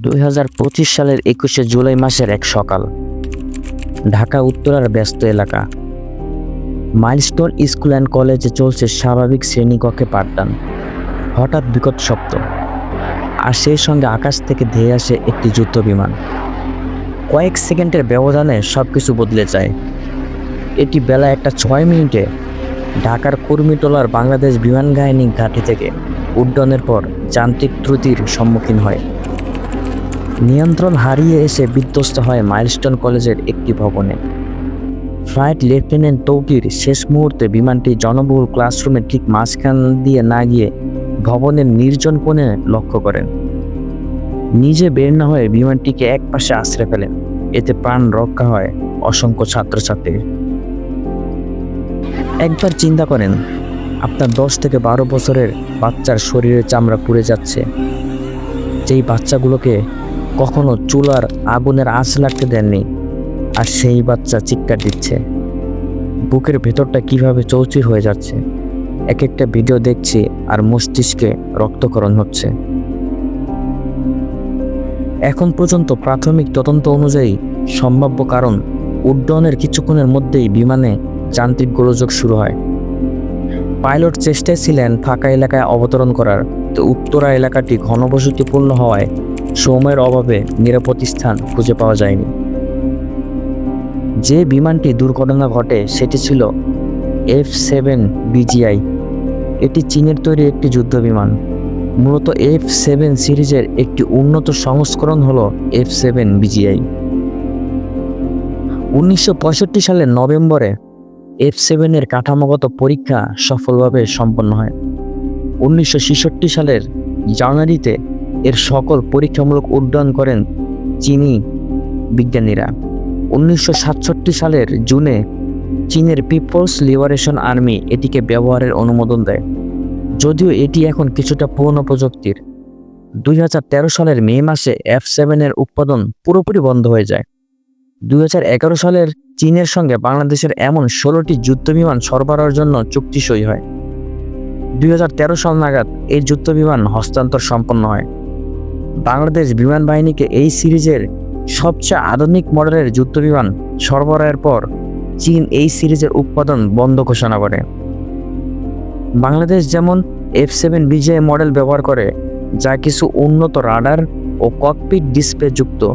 দুই হাজার পঁচিশ সালের একুশে জুলাই মাসের এক সকাল। ঢাকা, উত্তরার ব্যস্ত এলাকা। মাইলস্টোন স্কুল অ্যান্ড কলেজে চলছে স্বাভাবিক শ্রেণীকক্ষে পাঠদান। হঠাৎ বিকট শব্দ। আর সেই সঙ্গে আকাশ থেকে ধেয়ে আসে একটি যুদ্ধ বিমান। কয়েক সেকেন্ডের ব্যবধানে সব কিছু বদলে যায়। এটি বেলা একটা ছয় মিনিটে ঢাকার কর্মীটোলার বাংলাদেশ বিমান বাহিনী ঘাঁটি থেকে উড্ডয়নের পর যান্ত্রিক ত্রুটির সম্মুখীন হয়। নিয়ন্ত্রণ হারিয়ে এসে বিধ্বস্ত হয় মাইলস্টোন কলেজের একটি ভবনে। ফ্লাইট লেফটেন্যান্ট তৌকির শেষ মুহূর্তে বিমানটি জনবহুল ক্লাসরুমের ঠিক মাঝখান দিয়ে না গিয়ে ভবনের নির্জন কোণে লক্ষ্য করেন। নিজে বের না হয়ে বিমানটিকে এক পাশে আশ্রয় ফেলেন। এতে প্রাণ রক্ষা হয় অসংখ্য ছাত্রছাত্রীর। একবার চিন্তা করেন, আপনার দশ থেকে বারো বছরের বাচ্চার শরীরের চামড়া পুড়ে যাচ্ছে। যেই বাচ্চাগুলোকে কখনো চুলার আগুনের আঁচ লাগতে দেননি, আর সেই বাচ্চা চিৎকার দিচ্ছে। বুকের ভেতরটা কীভাবে চৌচির হয়ে যাচ্ছে? এক একটা ভিডিও দেখছি আর মস্তিষ্কে রক্তকরণ হচ্ছে। এখন পর্যন্ত প্রাথমিক তদন্ত অনুযায়ী সম্ভাব্য কারণ উড্ডয়নের কিছুক্ষণের মধ্যেই বিমানে যান্ত্রিক গোলযোগ শুরু হয়। পাইলট চেষ্টায় ছিলেন ফাঁকা এলাকায় অবতরণ করার, তো উত্তরা এলাকাটি ঘনবসতিপূর্ণ হওয়ায় সময়ের অভাবে নিরাপদ স্থান খুঁজে পাওয়া যায়নি। যে বিমানটি দুর্ঘটনা ঘটে সেটি ছিল এফ সেভেন বিজিআই। এটি চীনের তৈরি একটি যুদ্ধ বিমান। মূলত এফ সেভেন সিরিজের একটি উন্নত সংস্করণ হল এফ সেভেন বিজিআই। উনিশশো পঁয়ষট্টি সালের নভেম্বরে এফ সেভেনের কাঠামোগত পরীক্ষা সফলভাবে সম্পন্ন হয়। উনিশশো ছেষট্টি সালের জানুয়ারিতে এর সকল পরীক্ষামূলক উড্ডয়ন করেন চীনি বিজ্ঞানীরা। উনিশশো সাতষট্টি সালের জুনে চীনের পিপলস লিবারেশন আর্মি এটিকে ব্যবহারের অনুমোদন দেয়। যদিও এটি এখন কিছুটা পুরনো প্রযুক্তির। দুই হাজার তেরো সালের মে মাসে এফ সেভেনের উৎপাদন পুরোপুরি বন্ধ হয়ে যায়। দুই হাজার এগারো সালের চীনের সঙ্গে বাংলাদেশের এমন ষোলোটি যুদ্ধবিমান সরবরাহের জন্য চুক্তি সই হয়। দুই হাজার তেরো সাল নাগাদ এই যুদ্ধবিমান হস্তান্তর সম্পন্ন হয়। বাংলাদেশ বিমান বাহিনীকে এই সিরিজের সবচেয়ে আধুনিক মডেলের যুদ্ধবিমান সরবরাহের পর চীন এই সিরিজের উৎপাদন বন্ধ ঘোষণা করে। বাংলাদেশ যেমন এফ সেভেন বিজে মডেল ব্যবহার করে, যা কিছু উন্নত রাডার ও ককপিট ডিসপ্লে যুক্ত,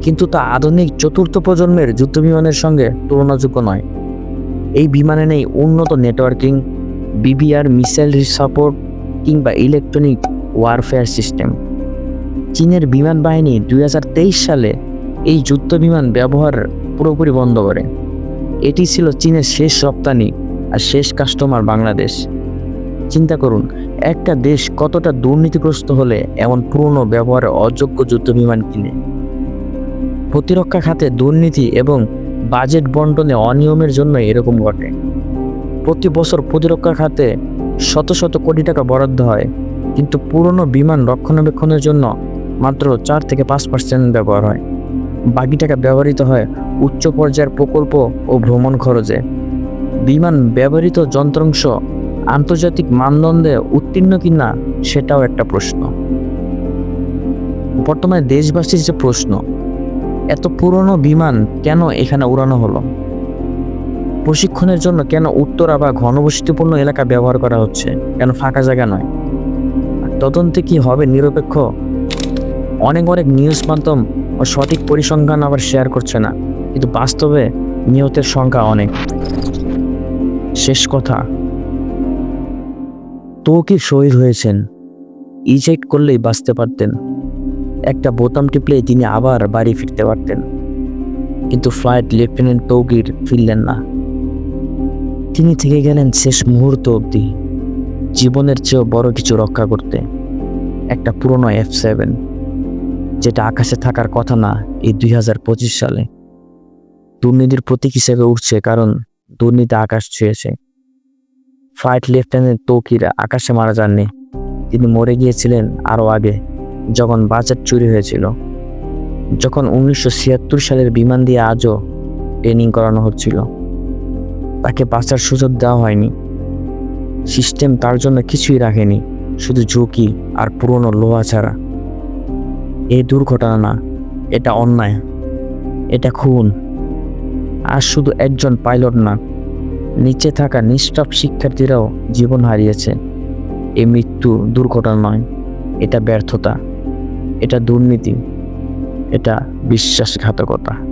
কিন্তু তা আধুনিক চতুর্থ প্রজন্মের যুদ্ধবিমানের সঙ্গে তুলনাযোগ্য নয়। এই বিমানে নেই উন্নত নেটওয়ার্কিং, বিবিআর মিসাইল সাপোর্ট কিংবা ইলেকট্রনিক ওয়ারফেয়ার সিস্টেম। চীনের বিমান বাহিনী দুই হাজার তেইশ সালে এই যুদ্ধ বিমান ব্যবহার পুরোপুরি বন্ধ করে। এটি ছিল চীনের শেষ রপ্তানি আর শেষ কাস্টমার বাংলাদেশ। চিন্তা করুন, একটা দেশ কতটা দুর্নীতিগ্রস্ত হলে এমন পুরনো ব্যবহারে অযোগ্য যুদ্ধ বিমান কিনে? প্রতিরক্ষা খাতে দুর্নীতি এবং বাজেট বন্টনে অনিয়মের জন্য এরকম ঘটে। প্রতি বছর প্রতিরক্ষা খাতে শত শত কোটি টাকা বরাদ্দ হয়, কিন্তু পুরনো বিমান রক্ষণাবেক্ষণের জন্য মাত্র চার থেকে পাঁচ পার্সেন্ট ব্যবহার হয়। বাকি টাকা ব্যবহৃত হয় উচ্চ পর্যায়ের প্রকল্প ও ভ্রমণ খরচে। বিমান ব্যবহৃত যন্ত্রাংশ আন্তর্জাতিক মানদণ্ডে উত্তীর্ণ কিনা সেটাও একটা প্রশ্ন। বর্তমানে দেশবাসীর যে প্রশ্ন, এত পুরনো বিমান কেন এখানে উড়ানো হলো? প্রশিক্ষণের জন্য কেন উত্তরা বা ঘনবসতিপূর্ণ এলাকা ব্যবহার করা হচ্ছে? কেন ফাঁকা জায়গা নয়? তদন্তে কি হবে নিরপেক্ষ অনেক অনেক নিউজ মাধ্যম ও সঠিক পরিসংখ্যান আবার শেয়ার করছে না। কিন্তু বাস্তবে নিহতের সংখ্যা অনেক। শেষ কথা। তৌকির শহীদ হয়েছেন। ইজেক্ট করলেই বাঁচতে পারতেন। একটা বোতাম টিপলেই তিনি আবার বাড়ি ফিরতে পারতেন। কিন্তু ফ্লাইট লেফটেন্যান্ট তৌকির ফিরলেন না। তিনি থেকে গেলেন শেষ মুহূর্ত অবধি। জীবনের চেয়েও বড় কিছু রক্ষা করতে। একটা পুরনো এফ সেভেন যেটা আকাশে থাকার কথা না, এই দুই হাজার পঁচিশ সালে। দুর্নীতির প্রতীক হিসেবে উঠছে কারণ দুর্নীতি আকাশ ছুঁয়েছে। ফ্লাইট লেফটেন্যান্ট তৌকির আকাশে মারা যাননি। তিনি মরে গিয়েছিলেন আরও আগে, যখন বাজেট চুরি হয়েছিল। যখন উনিশশো ছিয়াত্তর সালের বিমান দিয়ে আজও ট্রেনিং করানো হচ্ছিল। তাকে বাঁচার সুযোগ দেওয়া হয়নি। সিস্টেম তার জন্য কিছুই রাখেনি, শুধু ঝুঁকি আর পুরনো লোহা ছাড়া। এই দুর্ঘটনা না, এটা অন্যায়। এটা খুন। আর শুধু একজন পাইলট না, নিচে থাকা নিষ্ঠাপ শিক্ষার্থীরাও জীবন হারিয়েছে। এ মৃত্যু দুর্ঘটনা নয়, এটা ব্যর্থতা, এটা দুর্নীতি, এটা বিশ্বাসঘাতকতা।